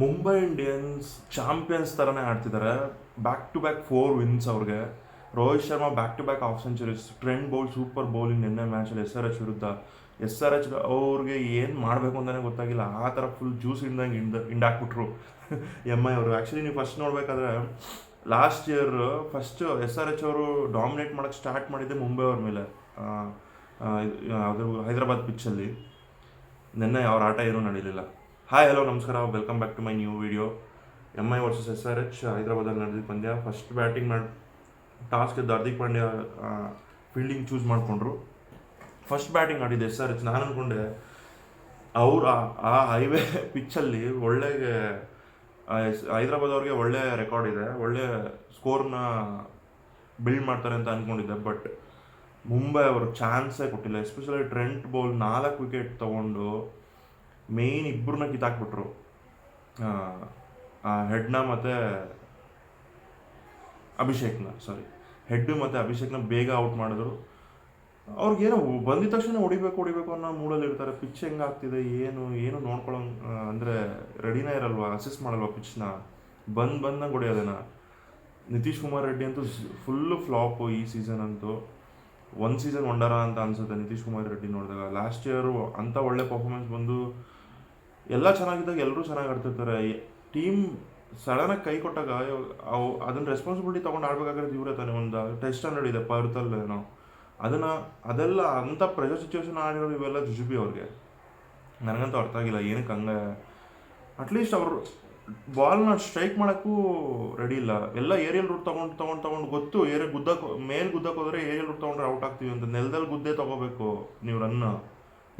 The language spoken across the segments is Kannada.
ಮುಂಬೈ ಇಂಡಿಯನ್ಸ್ ಚಾಂಪಿಯನ್ಸ್ ಥರನೇ ಆಡ್ತಿದ್ದಾರೆ back to back four wins ಅವ್ರಿಗೆ. Rohit Sharma back to back of centuries trend bowl super bowling ನಿನ್ನೆ ಮ್ಯಾಚಲ್ಲಿ ಎಸ್ ಆರ್ ಎಚ್ ವಿರುದ್ಧ. ಎಸ್ ಆರ್ ಎಚ್ ಅವ್ರಿಗೆ ಏನು ಮಾಡಬೇಕು ಅಂತಲೇ ಗೊತ್ತಾಗಿಲ್ಲ. ಆ ಥರ ಫುಲ್ ಜ್ಯೂಸ್ ಹಿಂದಂಗೆ ಹಿಂಡ ಹಿಂಡಾಕ್ಬಿಟ್ರು ಎಂ ಐ ಅವರು. ಆ್ಯಕ್ಚುಲಿ ನೀವು ಫಸ್ಟ್ ನೋಡಬೇಕಾದ್ರೆ last year first S R H ಅವರು ಡಾಮಿನೇಟ್ ಮಾಡೋಕ್ಕೆ ಸ್ಟಾರ್ಟ್ ಮಾಡಿದ್ದೆ ಮುಂಬೈ ಅವ್ರ ಮೇಲೆ. ಅದು ಹೈದರಾಬಾದ್ ಪಿಚ್ಚಲ್ಲಿ ನಿನ್ನೆ ಅವ್ರ ಆಟ ಏನೂ ನಡೀಲಿಲ್ಲ. ಹಾಯ್ ಹಲೋ ನಮಸ್ಕಾರ. Welcome back to my new video M I versus S R H ಹೈದರಾಬಾದಲ್ಲಿ ನಡೆದಿದ್ದ ಪಂದ್ಯ ಫಸ್ಟ್ ಬ್ಯಾಟಿಂಗ್ ಮಾಡಿ ಟಾಸ್ ಗೆದ್ದು ಹಾರ್ದಿಕ್ ಪಾಂಡ್ಯ ಫೀಲ್ಡಿಂಗ್ ಚೂಸ್ ಮಾಡಿಕೊಂಡ್ರು. ಫಸ್ಟ್ ಬ್ಯಾಟಿಂಗ್ ಆಡಿದ್ದು ಎಸ್ ಆರ್ ಎಚ್ ನಾನು ಅಂದ್ಕೊಂಡೆ ಅವ್ರು ಆ- ಹೈವೇ ಪಿಚ್ಚಲ್ಲಿ ಒಳ್ಳೆ ಹೈದರಾಬಾದ್ ಅವ್ರಿಗೆ ಒಳ್ಳೆ ರೆಕಾರ್ಡ್ ಇದೆ. ಒಳ್ಳೆ ಸ್ಕೋರ್ನ ಬಿಲ್ಡ್ ಮಾಡ್ತಾರೆ ಅಂತ ಅಂದ್ಕೊಂಡಿದ್ದೆ ಬಟ್ ಮುಂಬೈ ಅವರು ಚಾನ್ಸೇ ಕೊಟ್ಟಿಲ್ಲ. ಎಸ್ಪೆಷಲಿ ಟ್ರೆಂಟ್ ಬೌಲ್ ನಾಲ್ಕು ವಿಕೆಟ್ ತೊಗೊಂಡು ಮೇಯ್ನ್ ಇಬ್ಬರನ್ನ ಕಿತ್ತಾಕ್ಬಿಟ್ರು. ಹೆಡ್ನ ಮತ್ತು ಅಭಿಷೇಕ್ನ ಸಾರಿ ಹೆಡ್ ಮತ್ತು ಅಭಿಷೇಕ್ನ ಬೇಗ ಔಟ್ ಮಾಡಿದ್ರು. ಅವ್ರಿಗೇನೋ ಬಂದಿದ ತಕ್ಷಣ ಹೊಡಿಬೇಕು ಹೊಡಿಬೇಕು ಅನ್ನೋ ಮೂಡಲ್ಲಿ ಇರ್ತಾರೆ. ಪಿಚ್ ಹೆಂಗಾಗ್ತಿದೆ, ಏನು ಏನು ನೋಡ್ಕೊಳ್ಳೋ ಅಂದರೆ ರೆಡಿನೇ ಇರಲ್ವಾ ಅಸೆಸ್ ಮಾಡಲ್ವಾ ಪಿಚ್ನ? ಬಂದು ಬಂದಂಗೆ ಹೊಡಿಯೋದನ್ನ ನಿತೀಶ್ ಕುಮಾರ್ ರೆಡ್ಡಿ ಅಂತೂ ಫುಲ್ಲು ಫ್ಲಾಪು ಈ ಸೀಸನ್ ಅಂತೂ. ಒಂದು ಸೀಸನ್ ಒಂಡರ ಅಂತ ಅನ್ಸುತ್ತೆ ನಿತೀಶ್ ಕುಮಾರ್ ರೆಡ್ಡಿ ನೋಡಿದಾಗ. ಲಾಸ್ಟ್ ಇಯರು ಅಂಥ ಒಳ್ಳೆ ಪರ್ಫಾರ್ಮೆನ್ಸ್ ಬಂದು ಎಲ್ಲ ಚೆನ್ನಾಗಿದ್ದಾಗ ಎಲ್ಲರೂ ಚೆನ್ನಾಗಿ ಆಡ್ತಿರ್ತಾರೆ. ಟೀಮ್ ಸಡನ್ನಾಗಿ ಕೈ ಕೊಟ್ಟಾಗ ಅವು ಅದನ್ನ ರೆಸ್ಪಾನ್ಸಿಬಿಲಿಟಿ ತೊಗೊಂಡು ಆಡ್ಬೇಕಾಗಿರೋದು ಇವರೇ ತಾನೆ. ಒಂದು ಟೆಸ್ಟ್ ಸ್ಟ್ಯಾಂಡರ್ಡ್ ಇದೆ ಪರ್ತಲ್ಲೇನೋ ಅದನ್ನು, ಅದೆಲ್ಲ ಅಂಥ ಪ್ರೆಷರ್ ಸಿಚುವೇಶನ್ ಆಡಿರೋದು ಇವೆಲ್ಲ ಜುಜುಬಿ ಅವ್ರಿಗೆ. ನನಗಂತೂ ಅರ್ಥ ಆಗಿಲ್ಲ, ಏನಕ್ಕೆ ಹಂಗೆ? ಅಟ್ಲೀಸ್ಟ್ ಅವರು ಬಾಲ್ನ ಸ್ಟ್ರೈಕ್ ಮಾಡೋಕ್ಕೂ ರೆಡಿ ಇಲ್ಲ. ಎಲ್ಲ ಏರಿಯಲ್ ರೂಟ್ ತೊಗೊಂಡು ತೊಗೊಂಡು ತೊಗೊಂಡು ಗೊತ್ತು. ಏರಿಯಾ ಗುದ್ದಕ್ಕೆ ಮೇಲ್ ಗುದ್ದಕ್ಕೆ ಹೋದರೆ ಏರಿಯಲ್ ರೂಟ್ ತೊಗೊಂಡ್ರೆ ಔಟ್ ಆಗ್ತೀವಿ ಅಂತ. ನೆಲದಲ್ಲಿ ಗುದ್ದೆ ತೊಗೋಬೇಕು ನೀವು ರನ್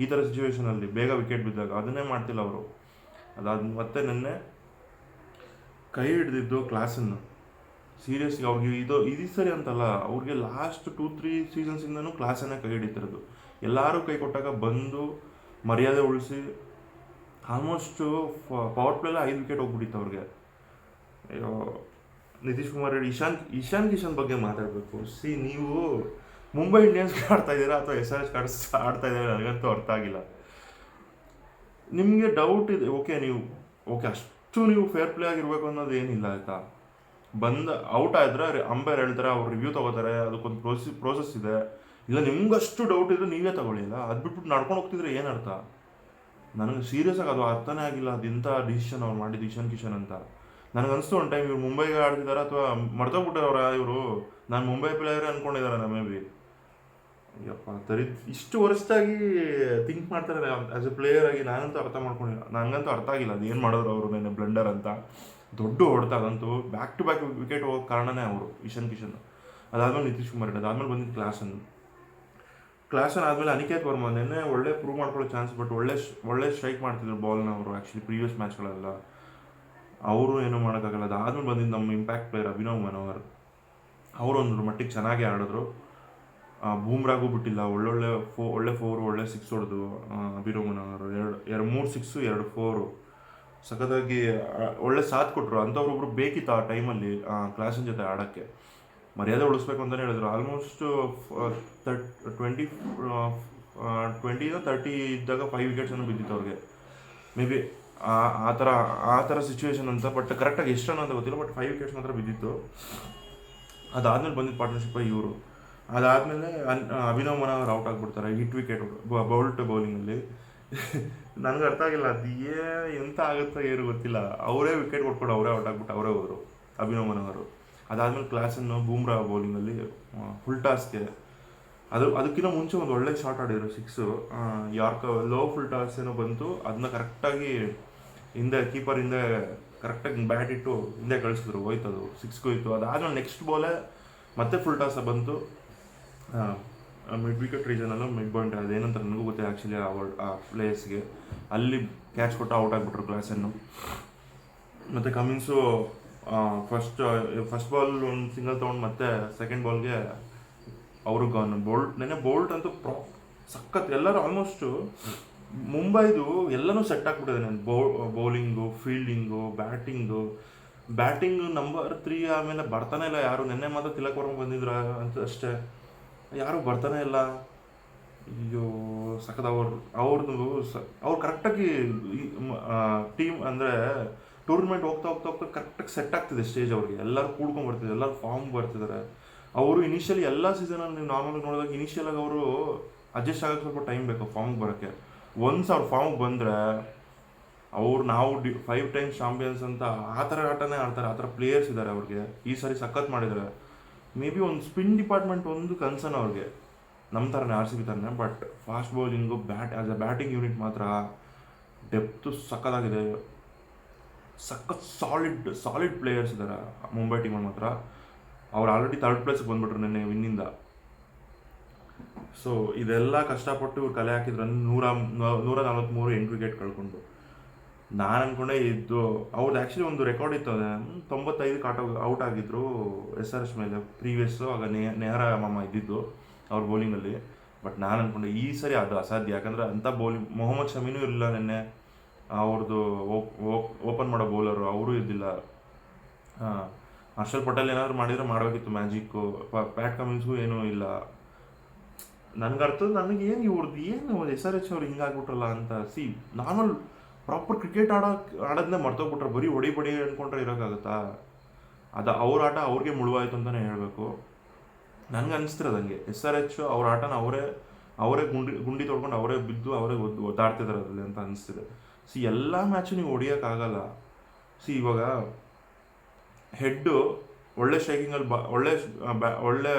ಈ ಥರ ಸಿಚುವೇಶನಲ್ಲಿ ಬೇಗ ವಿಕೆಟ್ ಬಿದ್ದಾಗ ಅದನ್ನೇ ಮಾಡ್ತಿಲ್ಲ ಅವರು. ಅದಾದ ಮತ್ತೆ ನಿನ್ನೆ ಕೈ ಹಿಡಿದಿದ್ದು ಕ್ಲಾಸನ್ನು ಸೀರಿಯಸ್ಲಿ ಅವ್ರಿಗೆ ಇದು ಇದು ಸರಿ ಅಂತಲ್ಲ, ಅವ್ರಿಗೆ ಲಾಸ್ಟ್ ಟೂ ತ್ರೀ ಸೀಸನ್ಸಿಂದನೂ ಕ್ಲಾಸನ್ನೇ ಕೈ ಹಿಡಿತಿರೋದು. ಎಲ್ಲರೂ ಕೈ ಕೊಟ್ಟಾಗ ಬಂದು ಮರ್ಯಾದೆ ಉಳಿಸಿ ಆಲ್ಮೋಸ್ಟು ಪವರ್ ಪ್ಲೇಲ ಐದು ವಿಕೆಟ್ ಹೋಗ್ಬಿಟ್ಟಿತ್ತು ಅವ್ರಿಗೆ. ನಿತೀಶ್ ಕುಮಾರ್ ರೆಡ್ಡಿ ಇಶಾನ್ ಇಶಾನ್ ಕಿಶನ್ ಬಗ್ಗೆ ಮಾತಾಡಬೇಕು. ಸಿ, ನೀವು ಮುಂಬೈ ಇಂಡಿಯನ್ಸ್ ಆಡ್ತಾ ಇದ್ದೀರಾ ಅಥವಾ ಎಸ್ ಆರ್ ಎಸ್ ಕಾರ್ಡ್ಸ್ ಆಡ್ತಾ ಇದ್ದೀರಾ ನನಗಂತೂ ಅರ್ಥ ಆಗಿಲ್ಲ. ನಿಮಗೆ ಡೌಟ್ ಇದೆ ಓಕೆ ನೀವು ಓಕೆ ಅಷ್ಟು ನೀವು ಫೇರ್ ಪ್ಲೇ ಆಗಿರಬೇಕು ಅನ್ನೋದು ಏನಿಲ್ಲ ಆಯಿತಾ? ಬಂದ ಔಟ್ ಆದರೆ ಅಂಬೈರ್ ಹೇಳ್ತಾರೆ, ಅವ್ರು ರಿವ್ಯೂ ತಗೋತಾರೆ, ಅದಕ್ಕೊಂದು ಪ್ರೋಸಿ ಪ್ರೋಸೆಸ್ ಇದೆ. ಇಲ್ಲ, ನಿಮ್ಗಷ್ಟು ಡೌಟ್ ಇದ್ರೆ ನೀವೇ ತಗೊಳ್ಳಿಲ್ಲ ಅದು ಬಿಟ್ಬಿಟ್ಟು ನಡ್ಕೊಂಡು ಹೋಗ್ತಿದ್ರೆ ಏನು ಅರ್ಥ? ನನಗೆ ಸೀರಿಯಸ್ ಆಗಿ ಅದು ಅರ್ಥನೇ ಆಗಿಲ್ಲ, ಅದು ಇಂಥ ಡಿಸಿಷನ್ ಅವ್ರು ಮಾಡಿದ್ದು ಇಶಾನ್ ಕಿಶನ್ ಅಂತ. ನನಗೆ ಅನಿಸ್ತು ಒಂದು ಟೈಮ್ ಇವ್ರು ಮುಂಬೈಗೆ ಆಡ್ತಿದ್ದಾರೆ ಅಥವಾ ಮರ್ತೋಗ್ಬಿಟ್ಟವ್ರ ಇವರು? ನಾನು ಮುಂಬೈ ಪ್ಲೇಯರ್ ಅಂದ್ಕೊಂಡಿದ್ದಾರೆ ಮೇ ಬಿ ಯಪ್ಪ, ತರಿ, ಇಷ್ಟು ವರ್ಷದಾಗಿ ಥಿಂಕ್ ಮಾಡ್ತಾರೆ ಆಸ್ ಎ ಪ್ಲೇಯರ್ ಆಗಿ ನಾನಂತೂ ಅರ್ಥ ಮಾಡ್ಕೊಂಡಿಲ್ಲ. ನನಗಂತೂ ಅರ್ಥ ಆಗಿಲ್ಲ ಅದು ಏನು ಮಾಡಿದ್ರು ಅವರು ನೆನ್ನೆ ಬ್ಲೆಂಡರ್ ಅಂತ. ದೊಡ್ಡ ಹೊಡೆತ ಅದಂತೂ ಬ್ಯಾಕ್ ಟು ಬ್ಯಾಕ್ ವಿಕೆಟ್ ಹೋಗೋ ಕಾರಣನೇ ಅವರು ಇಶನ್ ಕಿಶನ್. ಅದಾದಮೇಲೆ ನಿತೀಶ್ ಕುಮಾರ್ ರೆಡ್ಡಿ ಅದಾದ್ಮೇಲೆ ಬಂದಿದ್ದು ಕ್ಲಾಸನ್ ಕ್ಲಾಸನ್ ಆದಮೇಲೆ ಅನಿಕೇತ್ ವರ್ಮಾ, ನೆನ್ನೆ ಒಳ್ಳೆ ಪ್ರೂವ್ ಮಾಡ್ಕೊಳ್ಳೋ ಚಾನ್ಸ್ ಬಟ್ ಒಳ್ಳೆ ಒಳ್ಳೆ ಸ್ಟ್ರೈಕ್ ಮಾಡ್ತಿದ್ರು ಬಾಲ್ನ ಅವರು ಆ್ಯಕ್ಚುಲಿ ಪ್ರೀವಿಯಸ್ ಮ್ಯಾಚ್ಗಳೆಲ್ಲ ಅವರು ಏನೂ ಮಾಡೋಕ್ಕಾಗಲ್ಲ. ಅದಾದ್ಮೇಲೆ ಬಂದಿದ್ದು ನಮ್ಮ ಇಂಪ್ಯಾಕ್ಟ್ ಪ್ಲೇಯರ್ ಅಭಿನವ್ ಮನೋಹರ್. ಅವರು ಒಂದು ಮಟ್ಟಿಗೆ ಚೆನ್ನಾಗಿ ಆಡಿದ್ರು. ಬೂಮ್ರಾಗೂ ಬಿಟ್ಟಿಲ್ಲ ಒಳ್ಳೊಳ್ಳೆ ಫೋ, ಒಳ್ಳೆ ಫೋರು ಒಳ್ಳೆ ಸಿಕ್ಸ್ ಹೊಡೆದು ಅಭಿರೋಮನ್ ಅವರು. ಎರಡು ಎರಡು, ಮೂರು ಸಿಕ್ಸು ಎರಡು ಫೋರು ಸಖತ್ತಾಗಿ ಒಳ್ಳೆ ಸಾಥ್ ಕೊಟ್ಟರು ಅಂಥವ್ರೊಬ್ರು ಬೇಕಿತ್ತು ಆ ಟೈಮಲ್ಲಿ ಕ್ಲಾಸಿನ ಜೊತೆ ಆಡೋಕ್ಕೆ. ಮರ್ಯಾದೆ ಉಳಿಸ್ಬೇಕು ಅಂತಲೇ ಹೇಳಿದ್ರು. ಆಲ್ಮೋಸ್ಟ್ ತರ್ಟ್ ಟ್ವೆಂಟಿ ಟ್ವೆಂಟಿಯಿಂದ ತರ್ಟಿ ಇದ್ದಾಗ ಫೈವ್ ವಿಕೆಟ್ಸನ್ನು ಬಿದ್ದಿತ್ತು ಅವ್ರಿಗೆ. ಮೇ ಬಿ ಆ ಥರ ಆ ಥರ ಸಿಚುವೇಶನ್ ಅಂತ. ಬಟ್ ಕರೆಕ್ಟಾಗಿ ಎಷ್ಟು ಅಂತ ಗೊತ್ತಿಲ್ಲ. ಬಟ್ ಫೈವ್ ವಿಕೆಟ್ಸ್ ಮಾತ್ರ ಬಿದ್ದಿತ್ತು. ಅದಾದಮೇಲೆ ಬಂದಿದ್ದು ಪಾರ್ಟ್ನರ್ಶಿಪ್ ಇವರು. ಅದಾದಮೇಲೆ ಅಭಿನವ್ ಮನೋಹರ್ ಔಟ್ ಆಗಿಬಿಡ್ತಾರೆ ಹಿಟ್ ವಿಕೆಟ್ ಬೌಲ್ಟ್ ಬೌಲಿಂಗಲ್ಲಿ. ನನಗೆ ಅರ್ಥ ಆಗಿಲ್ಲ, ಅದು ಏ ಎಂತ ಆಗುತ್ತೋ ಏನು ಗೊತ್ತಿಲ್ಲ. ಅವರೇ ವಿಕೆಟ್ ಕೊಟ್ಕೊಂಡು ಅವರೇ ಔಟ್ ಆಗ್ಬಿಟ್ಟು, ಅವರೇ ಹೋದರು ಅಭಿನವ್ ಮನೋಹರ್. ಅದಾದಮೇಲೆ ಕ್ಲಾಸನ್ನು ಬೂಮ್ರಾ ಬೌಲಿಂಗಲ್ಲಿ ಫುಲ್ ಟಾಸ್ಗೆ ಅದು, ಅದಕ್ಕಿಂತ ಮುಂಚೆ ಒಂದು ಒಳ್ಳೆ ಶಾಟ್ ಆಡಿದ್ರು six yorker low full toss ಏನೋ ಬಂತು ಅದನ್ನ ಕರೆಕ್ಟಾಗಿ ಹಿಂದೆ ಕೀಪರ್ ಹಿಂದೆ ಕರೆಕ್ಟಾಗಿ ಬ್ಯಾಟ್ ಇಟ್ಟು ಹಿಂದೆ ಕಳಿಸಿದ್ರು ಹೋಯ್ತು ಅದು ಸಿಕ್ಸ್ಗೆ ಹೋಯ್ತು. ಅದಾದ್ಮೇಲೆ ನೆಕ್ಸ್ಟ್ ಬಾಲೇ ಮತ್ತೆ ಫುಲ್ ಟಾಸ್ ಬಂತು. ಮಿಡ್ ವಿಕೆಟ್ ರೀಜನಲ್ಲೂ ಮಿಡ್ ಬಾಯಿಂಟ್ ಅದೇನಂತ ನನಗೂ ಗೊತ್ತಿಲ್ಲ ಆ್ಯಕ್ಚುಲಿ ಆ ವರ್ಡ್ ಆ ಪ್ಲೇಯರ್ಸ್ಗೆ ಅಲ್ಲಿ ಕ್ಯಾಚ್ ಕೊಟ್ಟು ಔಟ್ ಆಗಿಬಿಟ್ರು ಕ್ಲಾಸನ್ನು ಮತ್ತು ಕಮಿಂಗ್ಸು ಫಸ್ಟ್ ಫಸ್ಟ್ ಬಾಲ್ ಒಂದು ಸಿಂಗಲ್ ತೊಗೊಂಡು ಮತ್ತೆ ಸೆಕೆಂಡ್ ಬಾಲ್ಗೆ ಅವರು ಗನ್ ಬೋಲ್ಟ್ ನೆನೆ ಬೋಲ್ಟ್ ಅಂತೂ ಪ್ರಾ ಸಖತ್. ಎಲ್ಲರೂ ಆಲ್ಮೋಸ್ಟು ಮುಂಬೈದು ಎಲ್ಲನೂ ಸೆಟ್ ಆಗಿಬಿಟ್ಟಿದೆ ನಾನು ಬೋ bowling fielding batting batting number three ಆಮೇಲೆ ಬರ್ತಾನೆ ಇಲ್ಲ ಯಾರು. ನಿನ್ನೆ ಮಾತ್ರ ತಿಲಕ್ ವರ್ಮ ಬಂದಿದ್ರ ಅಂತ ಅಷ್ಟೇ. ಯಾರು ಬರ್ತಾನೆ ಇಲ್ಲ. ಅಯ್ಯೋ, ಸಖತ್ ಅವ್ರು ಅವ್ರದ್ದು ಸ, ಅವ್ರು ಕರೆಕ್ಟಾಗಿ ಟೀಮ್ ಅಂದರೆ ಟೂರ್ನಮೆಂಟ್ ಹೋಗ್ತಾ ಹೋಗ್ತಾ ಹೋಗ್ತಾ ಕರೆಕ್ಟಾಗಿ ಸೆಟ್ ಆಗ್ತಿದೆ ಸ್ಟೇಜ್ ಅವ್ರಿಗೆ. ಎಲ್ಲರೂ ಕೂಡ್ಕೊಂಡು ಬರ್ತಿದ್ದಾರೆ, ಎಲ್ಲರೂ ಫಾರ್ಮ್ ಬರ್ತಿದ್ದಾರೆ. ಅವರು ಇನಿಷಿಯಲಿ ಎಲ್ಲ ಸೀಸನಲ್ಲಿ ನೀವು ನಾರ್ಮಲ್ ನೋಡಿದಾಗ ಇನಿಷಿಯಲ್ ಆಗಿ ಅವರು ಅಡ್ಜಸ್ಟ್ ಆಗೋಕ್ಕೆ ಸ್ವಲ್ಪ ಟೈಮ್ ಬೇಕು ಫಾರ್ಮ್ಗೆ ಬರೋಕ್ಕೆ. ಒನ್ಸ್ ಅವ್ರು ಫಾರ್ಮ್ಗೆ ಬಂದರೆ ಅವ್ರು ನಾವು ಡಿ ಫೈವ್ ಟೈಮ್ಸ್ ಚಾಂಪಿಯನ್ಸ್ ಅಂತ ಆ ಥರ ಆಟನೇ ಆಡ್ತಾರೆ, ಆ ಥರ ಪ್ಲೇಯರ್ಸ್ ಇದ್ದಾರೆ ಅವ್ರಿಗೆ. ಈ ಸಾರಿ ಸಖತ್ ಮಾಡಿದ್ದಾರೆ. ಮೇ ಬಿ ಒಂದು ಸ್ಪಿನ್ ಡಿಪಾರ್ಟ್ಮೆಂಟ್ ಒಂದು ಕನ್ಸರ್ನ್ ಅವ್ರಿಗೆ ನಮ್ಮ ಥರನೇ ಆರ್ ಸಿ ಬಿ ಥರನೇ but fast bowling bat as a batting unit ಮಾತ್ರ ಡೆಪ್ತು ಸಖತ್ತಾಗಿದೆ ಸಖತ್ ಸಾಲಿಡ್ ಸಾಲಿಡ್ ಪ್ಲೇಯರ್ಸ್ ಇದ್ದಾರೆ ಮುಂಬೈ ಟೀಮಲ್ಲಿ ಮಾತ್ರ ಅವ್ರು ಆಲ್ರೆಡಿ ಥರ್ಡ್ ಪ್ಲೇಸ್ಗೆ ಬಂದ್ಬಿಟ್ರು ನೆನ್ನೆ ವಿನ್ನಿಂದ ಸೊ ಇದೆಲ್ಲ ಕಷ್ಟಪಟ್ಟು ಇವ್ರು ಕಲೆ ಹಾಕಿದ್ರು ನೂರ ನೂರ ನಲ್ವತ್ತ್ಮೂರು ಎಂಟು ವಿಕೆಟ್ ಕಳ್ಕೊಂಡು ನಾನು ಅಂದ್ಕೊಂಡೆ ಇದ್ದು ಅವ್ರದ್ದು ಆ್ಯಕ್ಚುಲಿ ಒಂದು ರೆಕಾರ್ಡ್ ಇತ್ತು ಅದೇ. ತೊಂಬತ್ತೈದಕ್ಕೆ ಆಟ ಔಟ್ ಆಗಿದ್ರು ಎಸ್ ಆರ್ ಎಸ್ ಮೇಲೆ. ಪ್ರೀವಿಯಸ್ಸು ಆಗ ನೇ ನೇಹರ ಮಾಮ ಇದ್ದಿದ್ದು ಅವ್ರ ಬೌಲಿಂಗಲ್ಲಿ ಬಟ್ ನಾನು ಅನ್ಕೊಂಡೆ ಈ ಸರಿ ಅದು ಅಸಾಧ್ಯ. ಯಾಕಂದ್ರೆ ಅಂಥ ಬೌಲಿಂಗ್ ಮೊಹಮ್ಮದ್ ಶಮೀನೂ ಇರಲಿಲ್ಲ ನಿನ್ನೆ. ಅವ್ರದ್ದು ಓಪನ್ ಮಾಡೋ ಬೌಲರು ಅವರು ಇದ್ದಿಲ್ಲ. ಹರ್ಷಲ್ ಪಟೇಲ್ ಏನಾದರೂ ಮಾಡಿದ್ರೆ ಮಾಡಬೇಕಿತ್ತು ಮ್ಯಾಜಿಕ್ಕು ಪ್ಯಾಟ್ ಕಮಿನ್ಸ್ಗೂ ಏನೂ ಇಲ್ಲ. ನನಗೆ ಅರ್ಥ ನನಗೆ ಏನು ಇವ್ರದ್ದು ಏನು ಎಸ್ ಆರ್ ಎಚ್ ಅವ್ರು ಹಿಂಗಾಗ್ಬಿಟ್ರಲ್ಲ ಅಂತ. ಸಿ ನಾರ್ಮಲ್ ಪ್ರಾಪರ್ ಕ್ರಿಕೆಟ್ ಆಡೋ ಆಡೋದನ್ನ ಮರ್ತೋಗ್ಬಿಟ್ರೆ ಬರೀ ಹೊಡಿ ಬಡಿ ಅಂದ್ಕೊಂಡ್ರೆ ಇರೋಕ್ಕಾಗುತ್ತಾ? ಅದು ಅವ್ರ ಆಟ ಅವ್ರಿಗೆ ಮುಳುವಾಯ್ತು ಅಂತಲೇ ಹೇಳಬೇಕು. ನನಗೆ ಅನಿಸ್ತಿರೋದಂಗೆ ಎಸ್ ಆರ್ ಎಚ್ ಅವ್ರ ಆಟನ ಅವರೇ ಅವರೇ ಗುಂಡಿ ಗುಂಡಿ ತೊಡ್ಕೊಂಡು ಅವರೇ ಬಿದ್ದು ಅವರೇ ಒದ್ದು ಒದ್ದಾಡ್ತಿದ್ದಾರೆ ಅದರಲ್ಲಿ ಅಂತ ಅನಿಸ್ತಿದೆ. ಸಿ ಎಲ್ಲ ಮ್ಯಾಚು ನೀವು ಹೊಡಿಯೋಕ್ಕಾಗಲ್ಲ ಸಿ ಇವಾಗ ಹೆಡ್ಡು ಒಳ್ಳೆ ಸ್ಟ್ರೈಕಿಂಗಲ್ಲಿ ಬಾ, ಒಳ್ಳೆ ಒಳ್ಳೆ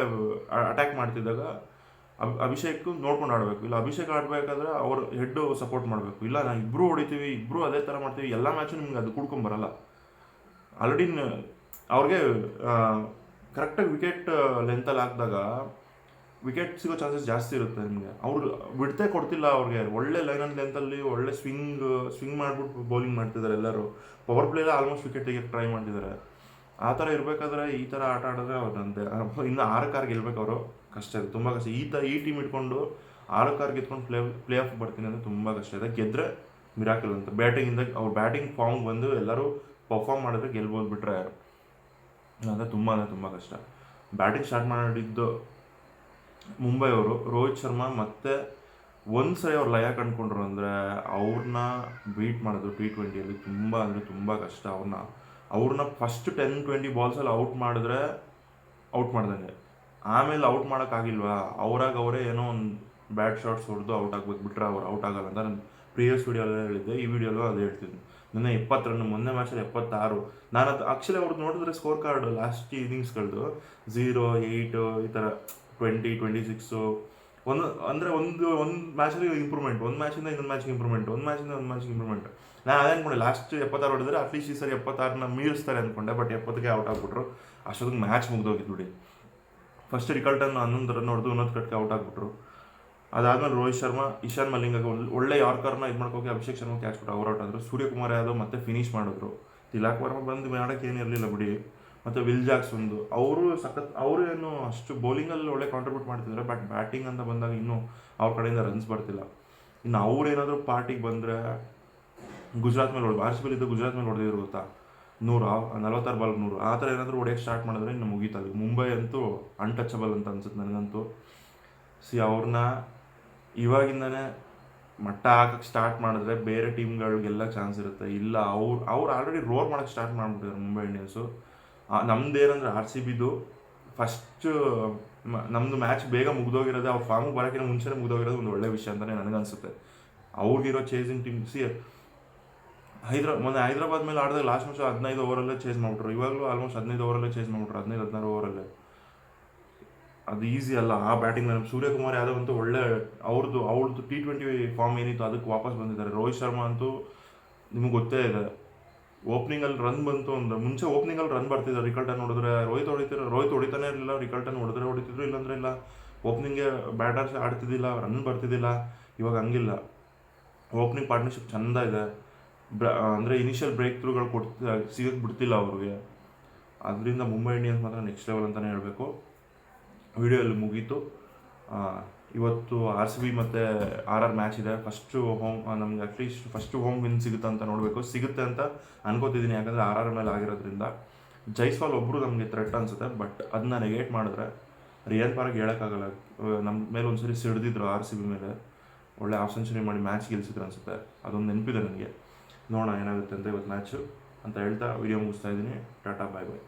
ಅಟ್ಯಾಕ್ ಮಾಡ್ತಿದ್ದಾಗ ಅಬ್ ಅಭಿಷೇಕ್ ನೋಡ್ಕೊಂಡು ಆಡಬೇಕು. ಇಲ್ಲ ಅಭಿಷೇಕ್ ಆಡಬೇಕಾದ್ರೆ ಅವ್ರ ಹೆಡ್ ಸಪೋರ್ಟ್ ಮಾಡಬೇಕು. ಇಲ್ಲ ನಾವು ಇಬ್ಬರು ಹೊಡಿತೀವಿ ಇಬ್ಬರು ಅದೇ ಥರ ಮಾಡ್ತೀವಿ, ಎಲ್ಲ ಮ್ಯಾಚು ನಿಮ್ಗೆ ಅದು ಕುಡ್ಕೊಂಬರಲ್ಲ ಆಲ್ರೆಡಿ ಅವ್ರಿಗೆ ಕರೆಕ್ಟಾಗಿ ವಿಕೆಟ್ ಲೆಂತಲ್ಲಿ ಹಾಕಿದಾಗ ವಿಕೆಟ್ ಸಿಗೋ ಚಾನ್ಸಸ್ ಜಾಸ್ತಿ ಇರುತ್ತೆ ನಿಮಗೆ. ಅವ್ರು ಬಿಡ್ತೇ ಕೊಡ್ತಿಲ್ಲ ಅವ್ರಿಗೆ. ಒಳ್ಳೆ ಲೈನ್ ಲೆಂತಲ್ಲಿ ಒಳ್ಳೆ ಸ್ವಿಂಗ್ ಸ್ವಿಂಗ್ ಮಾಡಿಬಿಟ್ಟು ಬೌಲಿಂಗ್ ಮಾಡ್ತಿದ್ದಾರೆ ಎಲ್ಲರೂ. ಪವರ್ ಪ್ಲೇಲೇ ಆಲ್ಮೋಸ್ಟ್ ವಿಕೆಟ್ ಟ್ರೈ ಮಾಡ್ತಿದ್ದಾರೆ ಆ ಥರ ಇರಬೇಕಾದ್ರೆ ಈ ಥರ ಆಟ ಆಡಿದ್ರೆ ಅವ್ರಂತೆ ಇನ್ನು ಆರು ಕಾರ್ ಗೆಲ್ಬೇಕು ಅವರು. ಕಷ್ಟ ಇದೆ, ತುಂಬ ಕಷ್ಟ. ಈ ತ, ಈ ಟೀಮ್ ಇಟ್ಕೊಂಡು ಆರು ಕಾರ್ ಗೆದ್ಕೊಂಡು ಪ್ಲೇ ಪ್ಲೇ ಆಫ್ ಬರ್ತೀನಿ ಅಂದರೆ ತುಂಬ ಕಷ್ಟ ಇದೆ. ಗೆದ್ದರೆ ಮಿರಾಕಲ್ ಅಂತ. ಬ್ಯಾಟಿಂಗಿಂದ ಅವ್ರು ಬ್ಯಾಟಿಂಗ್ ಫಾರ್ಮ್ ಬಂದು ಎಲ್ಲರೂ ಪರ್ಫಾರ್ಮ್ ಮಾಡಿದ್ರೆ ಗೆಲ್ಬೋದು ಬಿಟ್ರೆ ಅಂದರೆ ತುಂಬ ಅಂದರೆ ತುಂಬ ಕಷ್ಟ. ಬ್ಯಾಟಿಂಗ್ ಸ್ಟಾರ್ಟ್ ಮಾಡಿದ್ದು ಮುಂಬೈ ಅವರು. ರೋಹಿತ್ ಶರ್ಮಾ ಮತ್ತು ಒಂದು ಸರಿ ಅವ್ರು ಲಯ ಕಂಡ್ಕೊಂಡ್ರು ಅಂದರೆ ಅವ್ರನ್ನ ಬೀಟ್ ಮಾಡೋದು ಟಿ ಟ್ವೆಂಟಿಯಲ್ಲಿ ತುಂಬ ಅಂದರೆ ತುಂಬ ಕಷ್ಟ ಅವ್ರನ್ನ ಅವ್ರನ್ನ ಫಸ್ಟ್ ಟೆನ್ ಟ್ವೆಂಟಿ ಬಾಲ್ಸಲ್ಲಿ ಔಟ್ ಮಾಡಿದ್ರೆ ಔಟ್ ಮಾಡ್ದಂಗೆ ಆಮೇಲೆ ಔಟ್ ಮಾಡೋಕ್ಕಾಗಿಲ್ವಾ? ಅವ್ರಾಗ ಅವರೇ ಏನೋ ಒಂದು ಬ್ಯಾಟ್ ಶಾಟ್ಸ್ ಹೊಡೆದು ಔಟ್ ಆಗ್ಬೇಕು ಬಿಟ್ಟರೆ ಅವ್ರು ಔಟ್ ಆಗಲ್ಲ ಅಂತ ನಾನು ಪ್ರೀವಿಯಸ್ ವೀಡಿಯೋಲ್ಲೇ ಹೇಳಿದ್ದೆ. ಈ ವಿಡಿಯೋಲ್ಲೂ ಅದು ಹೇಳ್ತಿದ್ದೆ. ನನ್ನ ಎಪ್ಪತ್ತು ರನ್, ಮೊನ್ನೆ ಮ್ಯಾಚಲ್ಲಿ ಎಪ್ಪತ್ತಾರು. ನಾನು ಅದು ಆ್ಯಕ್ಚುಲಿ ಅವ್ರದ್ದು ನೋಡಿದ್ರೆ ಸ್ಕೋರ್ ಕಾರ್ಡ್ ಲಾಸ್ಟ್ ಇನ್ನಿಂಗ್ಸ್ಗಳದ್ದು ಝೀರೋ ಏಯ್ಟು ಈ ಥರ ಟ್ವೆಂಟಿ ಟ್ವೆಂಟಿ ಸಿಕ್ಸು ಒಂದು, ಅಂದರೆ ಒಂದು ಒಂದು ಮ್ಯಾಚಲ್ಲಿ ಇಂಪ್ರೂವ್ಮೆಂಟ್ ಒಂದು ಮ್ಯಾಚಿಂದ ಇನ್ನೊಂದು ಮ್ಯಾಚ್ ಇಂಪ್ರೂವ್ಮೆಂಟ್ ಒಂದು ಮ್ಯಾಚಿಂದ ಒಂದು ಮ್ಯಾಚ್ ಇಂಪ್ರೂವ್ಮೆಂಟ್ ನಾನು ಅದೇ ಅನ್ಕೊಂಡೆ ಲಾಸ್ಟ್ ಎಪ್ಪತ್ತಾರು ಹೊಡೆದ್ರೆ ಅಟ್ಲೀಸ್ಟ್ ಈ ಸರಿ ಎಪ್ಪತ್ತಾರನ್ನ ಮೀರಿಸ್ತಾರೆ ಅಂದ್ಕೊಂಡೆ ಬಟ್ ಎಪ್ಪತ್ತಿಗೆ ಔಟ್ ಆಗ್ಬಿಟ್ರು. ಅಷ್ಟೊತ್ತಿಗೆ ಮ್ಯಾಚ್ ಮುಗ್ದೋಗಿದ್ದು ಬಿಡಿ. ಫಸ್ಟ್ ರಿಕಲ್ಟನ್ ಹನ್ನೊಂದು ರನ್ ಹೊಡೆದು ಇನ್ನೊಂದು ಕಟ್ಗೆ ಔಟ್ ಆಗಿಬಿಟ್ರು. ಅದಾದ್ಮೇಲೆ ರೋಹಿತ್ ಶರ್ಮಾ ಇಶಾನ್ ಮಲ್ಲಿಂಗಾಗ ಒಳ್ಳೆ ಯಾರ್ಕರ್ನ ಇದು ಮಾಡ್ಕೋಕೆ ಅಭಿಷೇಕ್ ಶರ್ಮಾ ಕ್ಯಾಚ್ ಅವ್ರು ಔಟ್ ಆದರು. ಸೂರ್ಯಕುಮಾರ್ ಯಾದವ್ ಮತ್ತೆ ಫಿನಿಶ್ ಮಾಡಿದ್ರು. ತಿಲಾಕ್ ವರ್ಮ ಬಂದು ಮಾಡೋಕ್ಕೆ ಏನಿರಲಿಲ್ಲ ಬಿಡಿ. ಮತ್ತು ವಿಲ್ ಜಾಕ್ಸ್ ಒಂದು ಅವರು ಸಖತ್, ಅವರು ಏನು ಅಷ್ಟು ಬೌಲಿಂಗಲ್ಲಿ ಒಳ್ಳೆ ಕಾಂಟ್ರಿಬ್ಯೂಟ್ ಮಾಡ್ತಿದ್ದಾರೆ ಬಟ್ ಬ್ಯಾಟಿಂಗ್ ಅಂತ ಬಂದಾಗ ಇನ್ನೂ ಅವ್ರ ಕಡೆಯಿಂದ ರನ್ಸ್ ಬರ್ತಿಲ್ಲ. ಇನ್ನು ಅವ್ರೇನಾದರೂ ಪಾರ್ಟಿಗೆ ಬಂದರೆ ಗುಜರಾತ್ ಮೇಲೆ ಹೊಡೆದು, ಆರ್ ಸಿ ಗುಜರಾತ್ ಮೇಲೆ ಹೊಡೆದಿದ್ರು ಗೊತ್ತಾ? ನೂರು, ನಲವತ್ತಾರು ಬಾಲ್ ನೂರು. ಆ ಥರ ಏನಾದರೂ ಹೊಡೆಯೋಕೆ ಸ್ಟಾರ್ಟ್ ಮಾಡಿದ್ರೆ ಇನ್ನು ಮುಗೀತಾ ಮುಂಬೈ ಅಂತೂ ಅನ್ಟಚಬಲ್ ಅಂತ ಅನ್ಸುತ್ತೆ ನನಗಂತೂ. ಸಿ ಅವ್ರನ್ನ ಇವಾಗಿಂದನೇ ಮಟ್ಟ ಹಾಕಕ್ಕೆ ಸ್ಟಾರ್ಟ್ ಮಾಡಿದ್ರೆ ಬೇರೆ ಟೀಮ್ಗಳಿಗೆಲ್ಲ ಚಾನ್ಸ್ ಇರುತ್ತೆ. ಇಲ್ಲ, ಅವ್ರು ಅವ್ರು ಆಲ್ರೆಡಿ ರೋರ್ ಮಾಡೋಕ್ಕೆ ಸ್ಟಾರ್ಟ್ ಮಾಡಿಬಿಟ್ಟಿದ್ದಾರೆ ಮುಂಬೈ ಇಂಡಿಯನ್ಸು. ನಮ್ದು ಏನಂದ್ರೆ ಆರ್ ಸಿ ಬಿದು ಫಸ್ಟ್ ನಮ್ಮದು ಮ್ಯಾಚ್ ಬೇಗ ಮುಗ್ದೋಗಿರೋದು ಅವ್ರ ಫಾರ್ಮಿಗೆ ಬರೋಕ್ಕಿಂತ ಮುಂಚೆನೇ ಮುಗ್ದೋಗಿರೋದು ಒಂದು ಒಳ್ಳೆ ವಿಷಯ ಅಂತಲೇ ನನಗನ್ಸುತ್ತೆ. ಅವ್ರಿಗಿರೋ ಚೇಸಿಂಗ್ ಟೀಮ್ ಸಿ ಹೈದ್ರಾ, ಮೊನ್ನೆ ಹೈದ್ರಾಬಾದ್ ಮೇಲೆ ಆಡಿದಾಗ ಲಾಸ್ಟ್ ಮ್ಯಾಚ್ ಹದಿನೈದು ಓವರಲ್ಲೇ ಚೇಸ್ ಮಾಡ್ಬಿಟ್ರು. ಇವಾಗಲೂ ಆಲ್ಮೋಸ್ಟ್ ಹದಿನೈದು ಓವರಲ್ಲೇ ಚೇಸ್ ಮಾಡ್ಬಿಟ್ರು, ಹದಿನೈದು, ಹದಿನಾರು ಓವರಲ್ಲೇ ಅದು ಈಸಿ ಅಲ್ಲ, ಆ ಬ್ಯಾಟಿಂಗ್ ಮೇಲೆ ಸೂರ್ಯಕುಮಾರ್ ಯಾದವ್ ಅಂತೂ ಒಳ್ಳೆ ಅವ್ರದ್ದು ಅವ್ರದ್ದು ಟಿ ಟ್ವೆಂಟಿ ಫಾರ್ಮ್ ಏನಿತ್ತು ಅದಕ್ಕೆ ವಾಪಸ್ ಬಂದಿದ್ದಾರೆ. ರೋಹಿತ್ ಶರ್ಮಾ ಅಂತೂ ನಿಮಗೆ ಗೊತ್ತೇ ಇದೆ. ಓಪನಿಂಗಲ್ಲಿ ರನ್ ಬಂತು ಅಂದ್ರೆ ಮುಂಚೆ ಓಪನಿಂಗಲ್ಲಿ ರನ್ ಬರ್ತಿದ್ದ ರಿಕಲ್ಟನ್ ಹೊಡೆದ್ರೆ? ರೋಹಿತ್ ಹೊಡಿತಿರೋ, ರೋಹಿತ್ ಹೊಡಿತಾನೆ ಇರಲಿಲ್ಲ ರಿಕಲ್ಟನ್ ಹೊಡೆದ್ರೆ ಹೊಡಿತಿದ್ರು, ಇಲ್ಲಾಂದ್ರೆ ಇಲ್ಲ. ಓಪನಿಂಗ್ಗೆ ಬ್ಯಾಟರ್ಸ್ ಆಡ್ತಿದ್ದಿಲ್ಲ, ರನ್ ಬರ್ತಿದ್ದಿಲ್ಲ, ಇವಾಗ ಹಂಗಿಲ್ಲ. ಓಪನಿಂಗ್ ಪಾರ್ಟ್ನರ್ಶಿಪ್ ಚೆಂದ ಇದೆ. ಅಂದರೆ ಇನಿಷಿಯಲ್ ಬ್ರೇಕ್ ಥ್ರೂಗಳು ಕೊಡ್ತಿ ಸಿಗಕ್ಕೆ ಬಿಡ್ತಿಲ್ಲ ಅವ್ರಿಗೆ. ಅದರಿಂದ ಮುಂಬೈ ಇಂಡಿಯನ್ಸ್ ಮಾತ್ರ ನೆಕ್ಸ್ಟ್ ಲೆವೆಲ್ ಅಂತಲೇ ಹೇಳಬೇಕು. ವಿಡಿಯೋ ಅಲ್ಲಿ ಮುಗೀತು. ಇವತ್ತು ಆರ್ ಸಿ ಬಿ ಮತ್ತು ಆರ್ ಆರ್ ಮ್ಯಾಚ್ ಇದೆ. ಫಸ್ಟು ಹೋಮ್ ನಮ್ಗೆ at least first home win ಸಿಗುತ್ತೆ ಅಂತ ನೋಡಬೇಕು. ಸಿಗುತ್ತೆ ಅಂತ ಅನ್ಕೋತಿದ್ದೀನಿ. ಯಾಕಂದರೆ ಆರ್ ಆರ್ ಮೇಲೆ ಆಗಿರೋದ್ರಿಂದ ಜೈಸ್ವಾಲ್ ಒಬ್ಬರು ನಮಗೆ ಥ್ರೆಟ್ ಅನ್ಸುತ್ತೆ. ಬಟ್ ಅದನ್ನ ನೆಗೆಟ್ ಮಾಡಿದ್ರೆ ರಿಯಲ್ ಪಾರ್ಗೆ ಹೇಳೋಕ್ಕಾಗಲ್ಲ. ನಮ್ಮ ಮೇಲೆ ಒಂದ್ಸರಿ ಸಿಡಿದಿದ್ರು ಆರ್ ಸಿ ಬಿ ಮೇಲೆ. ಒಳ್ಳೆ ಹಾಫ್ ಸೆಂಚುರಿ ಮಾಡಿ ಮ್ಯಾಚ್ ಗೆಲ್ಸಿದ್ರು ಅನ್ಸುತ್ತೆ. ಅದೊಂದು ನೆನಪಿದೆ ನನಗೆ. ನೋಡೋಣ ಏನಾಗುತ್ತೆ ಅಂತ ಇವತ್ತು ಮ್ಯಾಚು ಅಂತ ಹೇಳ್ತಾ ವಿಡಿಯೋ ಮುಗಿಸ್ತಾ ಇದ್ದೀನಿ. ಟಾಟಾ ಬಾಯ್ ಬಾಯ್